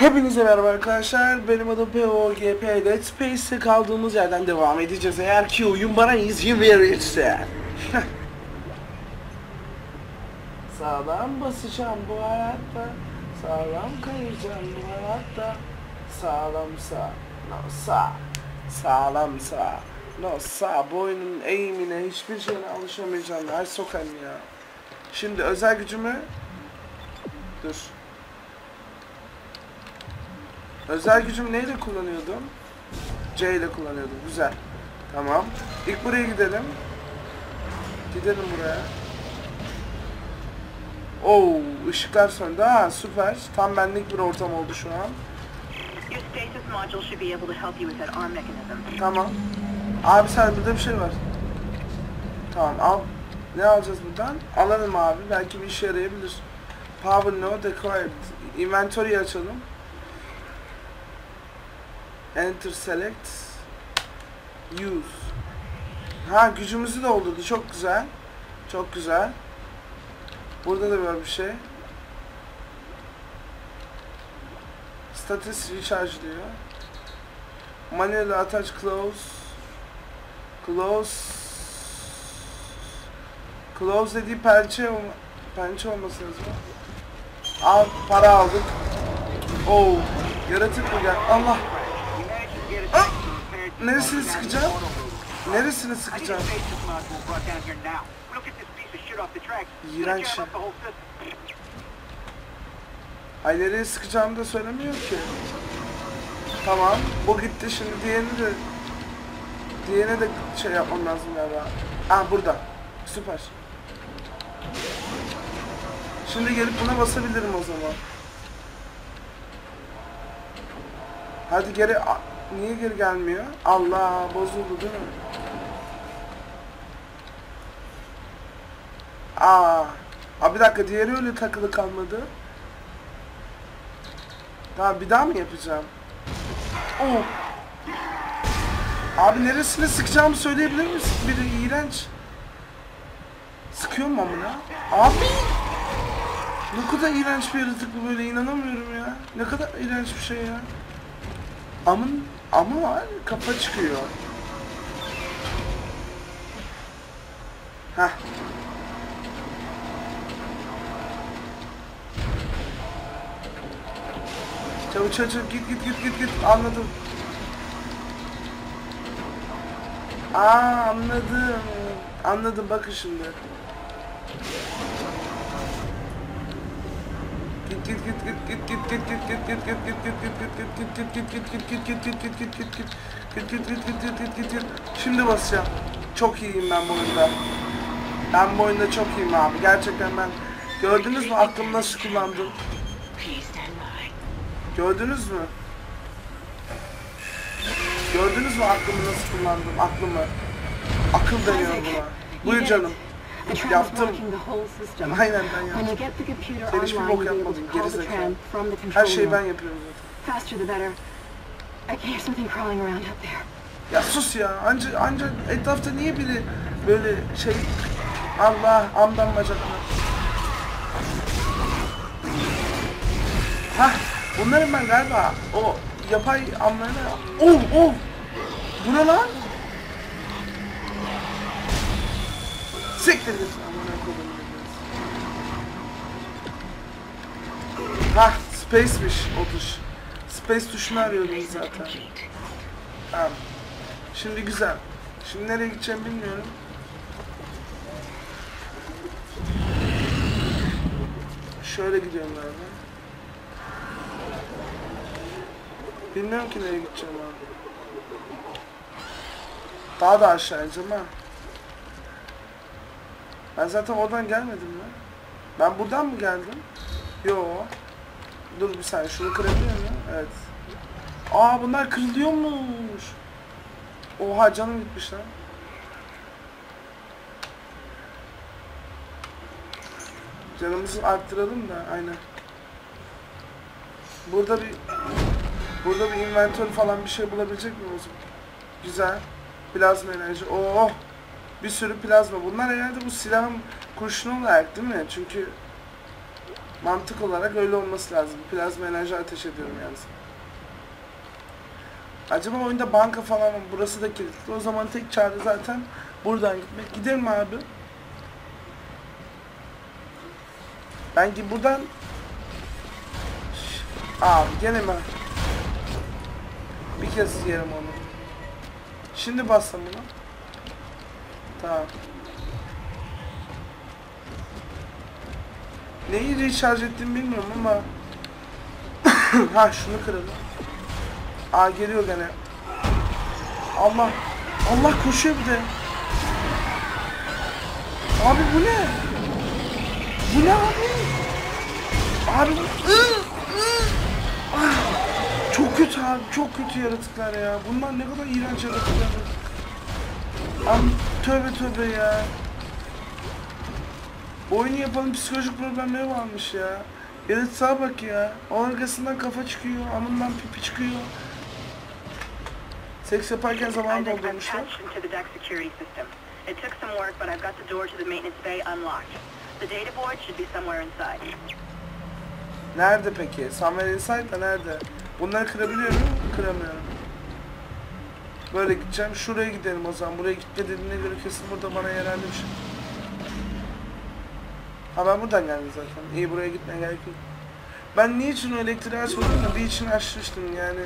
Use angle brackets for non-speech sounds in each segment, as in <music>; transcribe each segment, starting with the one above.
Hepinize merhaba arkadaşlar. Benim adım POGP. Dead Space'te kaldığımız yerden devam edeceğiz. Eğer ki oyun bana izin verirse. <laughs> Sağlam basacağım bu hayatta. Sağlam kayacağım bu hayatta. Sağlam sağ. No sağ. Sağlam sağ. No sağ. Bu oyunun eğimine hiçbir şeyine alışamayacağım. Her sokağım ya. Şimdi özel gücümü... Dur. Özel gücüm neyle kullanıyordum? C ile kullanıyordum. Güzel. Tamam. İlk buraya gidelim. Gidelim buraya. Oo, ışıklar söndü. Ha, süper. Tam benlik bir ortam oldu şu an. Tamam. Abi sen burada bir şey var. Tamam al. Ne alacağız buradan? Alalım abi. Belki bir işe yarayabilir. Power no required. Inventory açalım. Enter select. Use. Ha gücümüzü doldurdu. Çok güzel. Çok güzel. Burada da böyle bir şey. Status recharge diyor. Manuel attach close. Close. Close dediği pençe olma, pençe olması lazım. Al para aldık. Oo, yaratık mı gel? Allah. Neresini sıkacağım? Neresini sıkacağım? İğrenç şey. Ay nereye sıkacağımı da söylemiyor ki. Tamam. Bu gitti şimdi diğerini de diğerine de şey yapmam lazım galiba. Ah burada. Süper. Şimdi gelip buna basabilirim o zaman. Hadi geri niye geri gelmiyor? Allah bozuldu değil mi? Aa. Aa bir dakika diğeri öyle takılı kalmadı. Tamam bir daha mı yapacağım? Oh. Abi neresine sıkacağımı söyleyebilir misin? Biri iğrenç. Sıkıyor mu amına? Abi! Ne kadar iğrenç bir yaratık bu böyle inanamıyorum ya. Ne kadar iğrenç bir şey ya. Amın ama var kafa çıkıyor. Heh. Çabuk çabuk git git git git git anladım. Aa anladım. Anladım bakın şimdi. Şimdi basacağım. Çok iyiyim ben bu oyunda. Ben bu oyunda çok iyiyim abi. Gerçekten ben gördünüz mü aklımı nasıl kullandım? Gördünüz mü? Gördünüz mü aklımı nasıl kullandım? Aklımı. Akıl deniyor buna. Buyur canım yaptım. Aynen ben yaptım. Sen hiçbir bok yapmadın gerizekalı. Her şeyi ben yapıyorum zaten. Ya sus ya. Anca, anca etrafta niye biri böyle şey... Allah amdan bacaklar. Hah. Onların ben galiba o yapay amlarına... Oh oh. Bu ne lan? Siktir git. Amına ibnesi. Hah space'miş o tuş. Space tuşunu arıyordum zaten. Tamam. Şimdi güzel. Şimdi nereye gideceğim bilmiyorum. Şöyle gidiyorum galiba. Bilmiyorum ki nereye gideceğim abi. Daha da aşağı ineceğim ha. Ben zaten oradan gelmedim mi? Ben buradan mı geldim? Yo. Dur bir saniye şunu kırabiliyor muyum? Evet. Aa bunlar kırılıyormuş. Oha canım gitmiş lan. Canımızı arttıralım da aynen. Burada bir burada bir inventör falan bir şey bulabilecek mi o zaman? Güzel. Plazma enerji. Oo. Bir sürü plazma. Bunlar herhalde bu silahın kurşunu olarak değil mi? Çünkü Mantık olarak öyle olması lazım. Plazma enerji ateş ediyorum yalnız. Acaba oyunda banka falan mı? Burası da kilitli. O zaman tek çare zaten buradan gitmek. Gidelim abi. Ben gi- buradan... Abi gene mi? Bir kez yerim onu. Şimdi bassam bunu. Tamam. Neyi recharge ettiğimi bilmiyorum ama <coughs> ha şunu kıralım. Aa geliyor gene. Allah. Allah koşuyor bir de. Abi bu ne? Bu ne abi? Abi. Ah, Çok kötü abi. Çok kötü yaratıklar ya. Bunlar ne kadar iğrenç yaratıklar. Am tövbe tövbe ya. Oyunu yapanın psikolojik problemleri varmış ya. Yaratığa bak ya. O arkasından kafa çıkıyor, amından pipi çıkıyor. Seks yaparken zaman Isaac, I'm doldurmuşlar. It took some work, but I've got the door to the maintenance bay unlocked. The data board should be somewhere inside. Nerede peki? Somewhere Inside da nerede? Bunları kırabiliyor muyum? Kıramıyorum. Böyle gideceğim. Şuraya gidelim o zaman. Buraya gitme dediğine göre kesin burada bana yararlı bir şey. Ha ben buradan geldim zaten. İyi buraya gitmeye gerek yok. Ben niçin o elektriği açmadım da bir için açmıştım yani.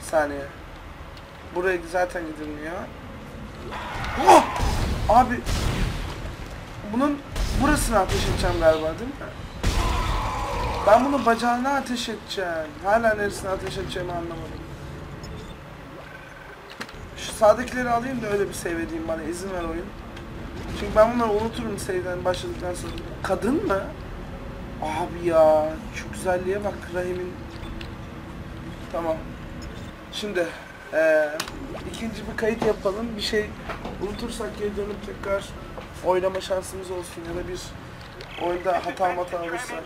Saniye. Buraya zaten gidilmiyor. Oh! Abi bunun burasına ateş edeceğim galiba değil mi? Ben bunu bacağına ateş edeceğim. Hala neresine ateş edeceğimi anlamadım. Sağdakileri alayım da öyle bir save edeyim bana izin ver oyun. Çünkü ben bunları unuturum save'den başladıktan sonra. Kadın mı? Abi ya şu güzelliğe bak Rahim'in. Tamam. Şimdi eee ikinci bir kayıt yapalım. Bir şey unutursak geri dönüp tekrar oynama şansımız olsun ya da bir oyunda hata hata alırsak.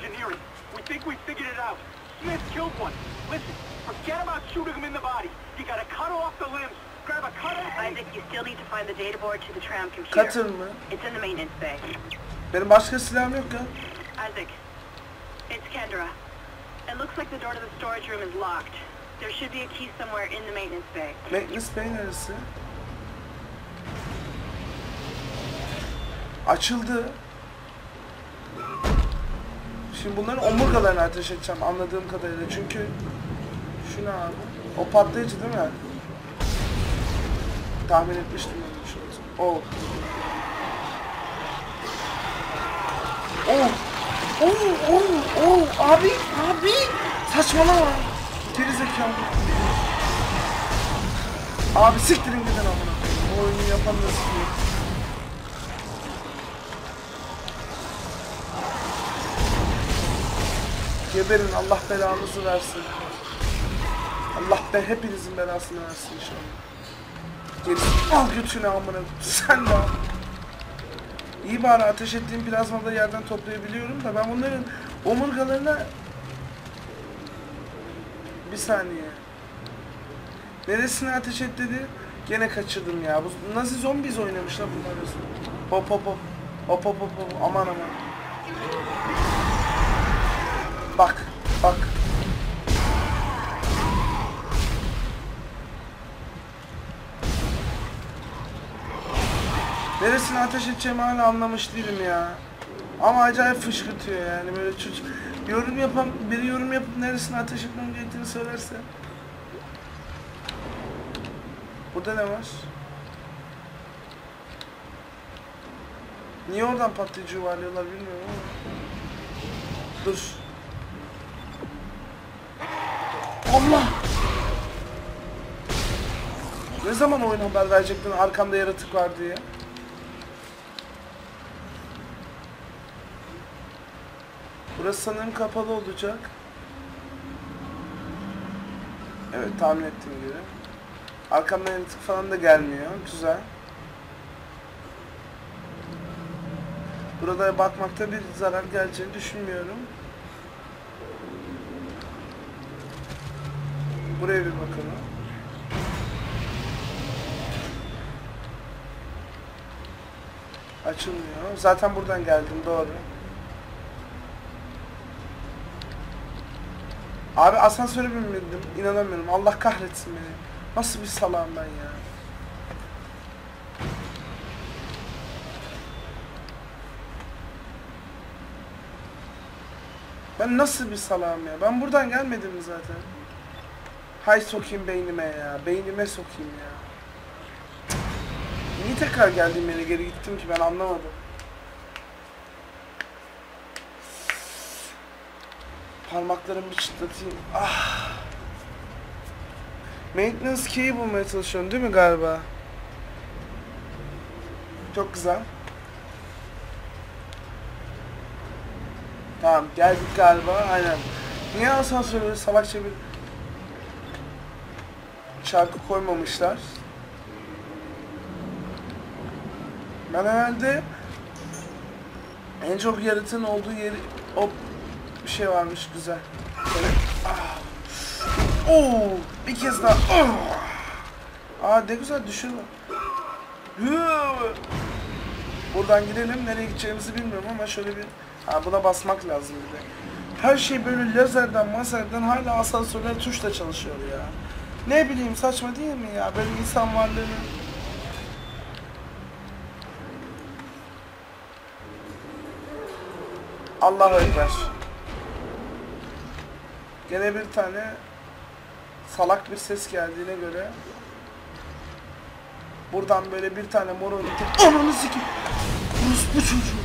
forget about shooting him in the body. You gotta cut off the limbs. Cutter and... Isaac, you still need to find the data board to the tram computer. Cutter mı? It's in the maintenance bay. Benim başka silahım yok ya. Isaac, it's Kendra. It looks like the door to the storage room is locked. There should be a key somewhere in the maintenance bay. Maintenance Bay neresi? Açıldı. Şimdi bunların omurgalarını ateş edeceğim anladığım kadarıyla çünkü şu ne abi? O patlayıcı değil mi? Tahmin etmiştim ben. Oh. Oh. Oh, oh, oh, abi, abi, saçmalama. Geri zekalı. Abi siktirin gidin amına. O oyunu yapan da sikiyor. Geberin Allah belanızı versin. Allah be hepinizin belasını versin inşallah. Gerisi al götünü amına. <laughs> Sen de al. İyi bari ateş ettiğim plazmada yerden toplayabiliyorum da ben bunların omurgalarına bir saniye. Neresine ateş et dedi? Gene kaçırdım ya. Bu Nazi zombies oynamışlar bunlar resmen. Hop hop hop. Hop hop hop hop. Aman aman. Bak. Bak. Neresine ateş edeceğimi hala anlamış değilim ya. Ama acayip fışkırtıyor yani böyle çocuk. Yorum yapan, biri yorum yapıp neresine ateş etmem gerektiğini söylerse. Burada ne var? Niye oradan patlayıcı yuvarlıyorlar bilmiyorum ama. Dur. Allah! Ne zaman oyun haber verecektin arkamda yaratık var diye? Burası sanırım kapalı olacak. Evet tahmin ettiğim gibi. Arkamdan yaratık falan da gelmiyor. Güzel. Burada bakmakta bir zarar geleceğini düşünmüyorum. Buraya bir bakalım. Açılmıyor. Zaten buradan geldim doğru. Abi asansöre binmedim. İnanamıyorum. Allah kahretsin beni. Nasıl bir salağım ben ya. Ben nasıl bir salağım ya. Ben buradan gelmedim zaten? Hay sokayım beynime ya. Beynime sokayım ya. Niye tekrar geldiğim yere geri gittim ki ben anlamadım. Parmaklarımı bir çıtlatayım. Ah. Maintenance key'i bulmaya çalışıyorum değil mi galiba? Çok güzel. Tamam geldik galiba aynen. Niye asansörü salakça bir şarkı koymamışlar? Ben herhalde en çok yaratığın olduğu yeri o şey varmış güzel. Böyle, ah. Oo, bir kez daha. Oh. Aa ne güzel düşüyor. Hı. Buradan gidelim. Nereye gideceğimizi bilmiyorum ama şöyle bir ha, buna basmak lazım bir de. Her şey böyle lazerden, mazerden hala asansörler tuşla çalışıyor ya. Ne bileyim saçma değil mi ya? Böyle insan varlığının Allahu Ekber. Gene bir tane salak bir ses geldiğine göre buradan böyle bir tane mor öteki ananı sikeyim. bu çocuğu.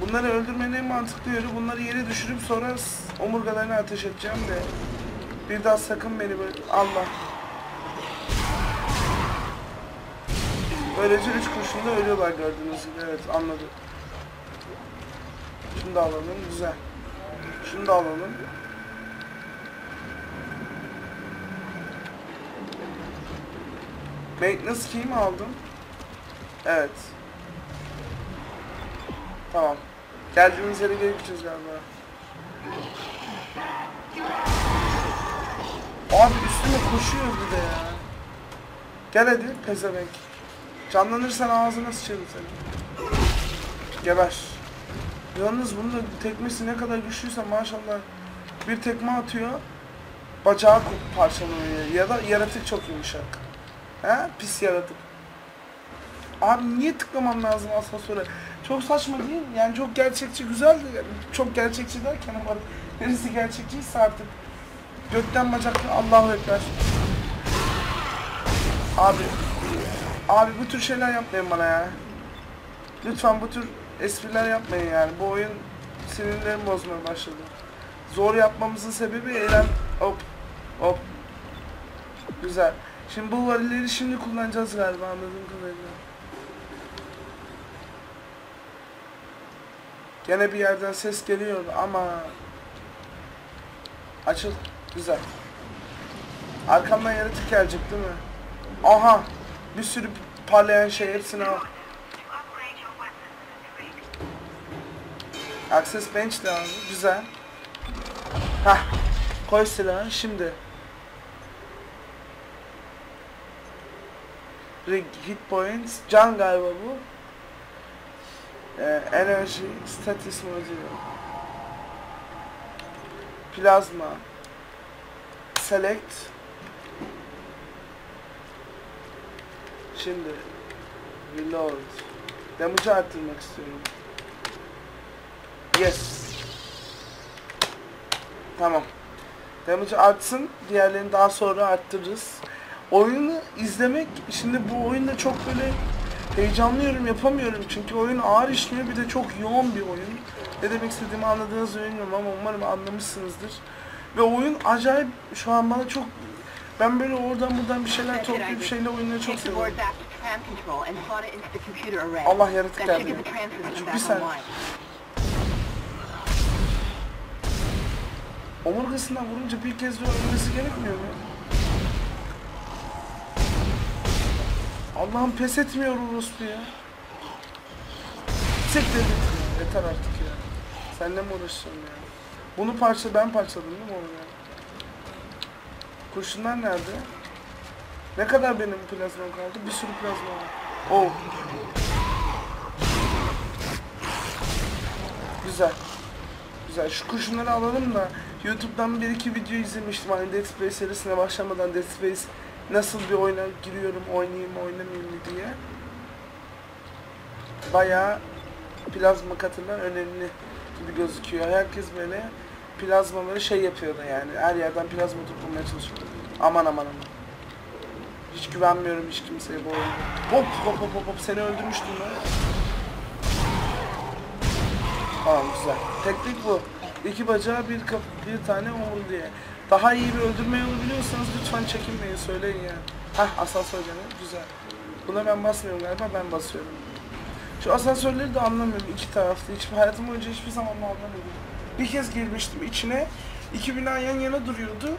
Bunları öldürmenin en mantıklı yolu bunları yere düşürüp sonra omurgalarına ateş edeceğim de bir daha sakın beni böyle Allah. Böylece üç kurşunda ölüyorlar gördüğünüz gibi evet anladım. Şunu da alalım güzel. Şunu da alalım. Maintenance key mi aldım? Evet. Tamam. Geldiğimiz yere geri galiba. Abi üstüme koşuyor bir de ya. Gel hadi pezevenk. Canlanırsan ağzına sıçarım seni. Geber. Yalnız bunun da tekmesi ne kadar güçlüyse maşallah bir tekme atıyor bacağı parçalanıyor ya da yaratık çok yumuşak. He? Pis yaratık. Abi niye tıklamam lazım asansöre? Çok saçma değil mi? Yani çok gerçekçi güzel de çok gerçekçi derken ama neresi gerçekçiyse artık gökten bacaklı Allahu Ekber. Abi Abi bu tür şeyler yapmayın bana ya. Lütfen bu tür espriler yapmayın yani. Bu oyun sinirlerimi bozmaya başladı. Zor yapmamızın sebebi eğlen... Hop. Hop. Güzel. Şimdi bu varilleri şimdi kullanacağız galiba anladığım kadarıyla. Gene bir yerden ses geliyor ama... Açıl. Güzel. Arkamdan yaratık gelecek değil mi? Aha. Bir sürü parlayan şey hepsini al. Access bench abi. Güzel. Hah. Koy silahı. Şimdi. Rig hit points. Can galiba bu. Ee, enerji. Status modülü. Plazma. Select. Şimdi reload. Damage'ı arttırmak istiyorum. Yes. Tamam. Damage'ı artsın. Diğerlerini daha sonra arttırırız. Oyunu izlemek, şimdi bu oyunda çok böyle heyecanlıyorum, yapamıyorum. Çünkü oyun ağır işliyor, bir de çok yoğun bir oyun. Ne demek istediğimi anladığınızı bilmiyorum ama umarım anlamışsınızdır. Ve oyun acayip, şu an bana çok... Ben böyle oradan buradan bir şeyler toplayıp şeyle oyunları çok seviyorum. board back to tram control Omurgasından vurunca bir kez daha ölmesi gerekmiyor mu? Allah'ım pes etmiyor orospu ya. Siktir git ya. Yeter artık ya. Seninle mi uğraşacağım ya? Bunu parça ben parçaladım değil mi onu ya? Kurşunlar nerede? Ne kadar benim plazmam kaldı? Bir sürü plazma var. Oh. Güzel. Güzel. Şu kurşunları alalım da YouTube'dan bir iki video izlemiştim. Hani Dead Space serisine başlamadan Dead Space nasıl bir oyuna giriyorum, oynayayım, oynamayayım diye. Bayağı plazma katından önemli gibi gözüküyor. Herkes böyle plazmaları şey yapıyordu yani. Her yerden plazma toplamaya çalışıyor. Aman aman aman. Hiç güvenmiyorum hiç kimseye bu oyunda. Hop hop hop hop hop seni öldürmüştüm ben. Tamam güzel. Teknik bu. İki bacağı bir kap bir tane omuriliğe. Daha iyi bir öldürme yolu biliyorsanız lütfen çekinmeyin söyleyin ya. Hah asansör gene güzel. Buna ben basmıyorum galiba ben basıyorum. Şu asansörleri de anlamıyorum iki taraflı. Hiç hayatım boyunca hiçbir zaman anlamadım. Bir kez girmiştim içine. İki bina yan yana duruyordu.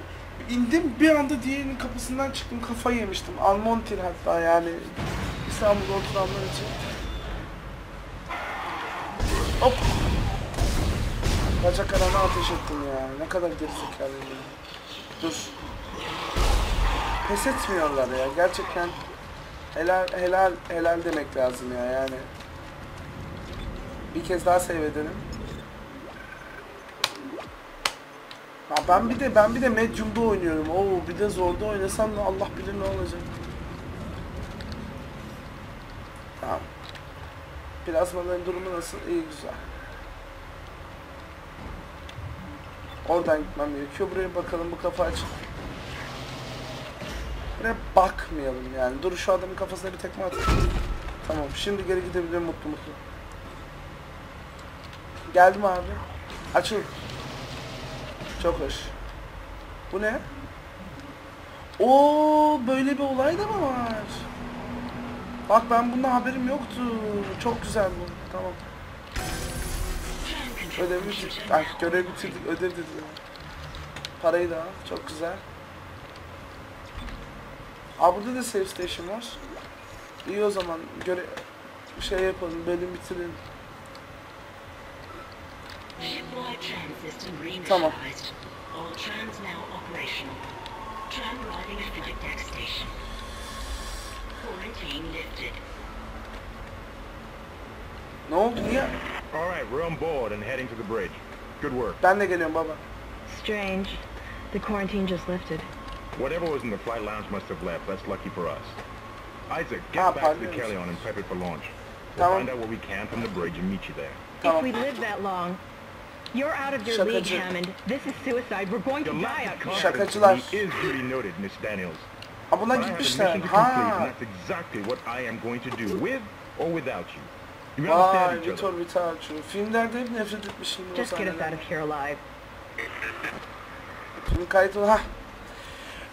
İndim bir anda diğerinin kapısından çıktım kafayı yemiştim. Almontir hatta yani İstanbul'da oturanlar için. Hop. Bacak arana ateş ettim ya. Ne kadar gerizekalıyım ya. Dur. Pes etmiyorlar ya. Gerçekten helal helal helal demek lazım ya yani. Bir kez daha save edelim. Ha ben bir de ben bir de medium'da oynuyorum. Oo bir de zorda oynasam da Allah bilir ne olacak. Tamam. Plazmaların durumu nasıl? İyi güzel. Oradan gitmem gerekiyor. Buraya bakalım bu kafa açık. Buraya bakmayalım yani. Dur şu adamın kafasına bir tekme at. Tamam şimdi geri gidebilirim mutlu mutlu. Geldim abi. Açıl. Çok hoş. Bu ne? Oo böyle bir olay da mı var? Bak ben bundan haberim yoktu. Çok güzel bu. Tamam. Ödevi bitirdik. Ay görev bitirdik. Ödev dediler. Parayı da al. Çok güzel. Aa burada da save station var. İyi o zaman. Göre şey yapalım. Bölüm bitirelim. Tamam. Ne oldu? Niye? All right, we're on board and heading to the bridge. Good work. Ben de geliyorum baba. Strange. The quarantine just lifted. Whatever was in the flight lounge must have left. That's lucky for us. Isaac, get Ah, back to the pardon. Kellion and prep it for launch. We'll Tamam. find out what we can from the bridge and meet you there. If we live that long, you're out of your league, Hammond. This is suicide. We're going to Your die lack out of here. confidence in Şakacılar. me is duly noted, Miss Daniels. Aa bunlar But I have a gitmişler. mission to complete, and Ha. that's exactly what I am going to do, with or without you. Vay Vitor? Vitacu. Filmlerde hep nefret etmişim o Just get us out of here alive. Film kaydı ha.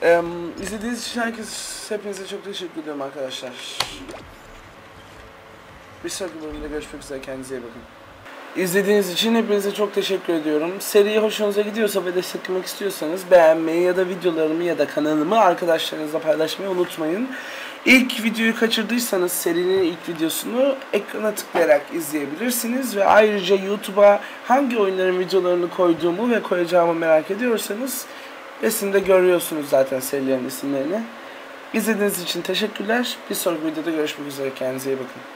Ee, izlediğiniz için herkes hepinize çok teşekkür ediyorum arkadaşlar. Bir sonraki bölümde görüşmek üzere kendinize iyi bakın. İzlediğiniz için hepinize çok teşekkür ediyorum. Seri hoşunuza gidiyorsa ve desteklemek istiyorsanız beğenmeyi ya da videolarımı ya da kanalımı arkadaşlarınızla paylaşmayı unutmayın. İlk videoyu kaçırdıysanız serinin ilk videosunu ekrana tıklayarak izleyebilirsiniz ve ayrıca YouTube'a hangi oyunların videolarını koyduğumu ve koyacağımı merak ediyorsanız resimde görüyorsunuz zaten serilerin isimlerini. İzlediğiniz için teşekkürler. Bir sonraki videoda görüşmek üzere. Kendinize iyi bakın.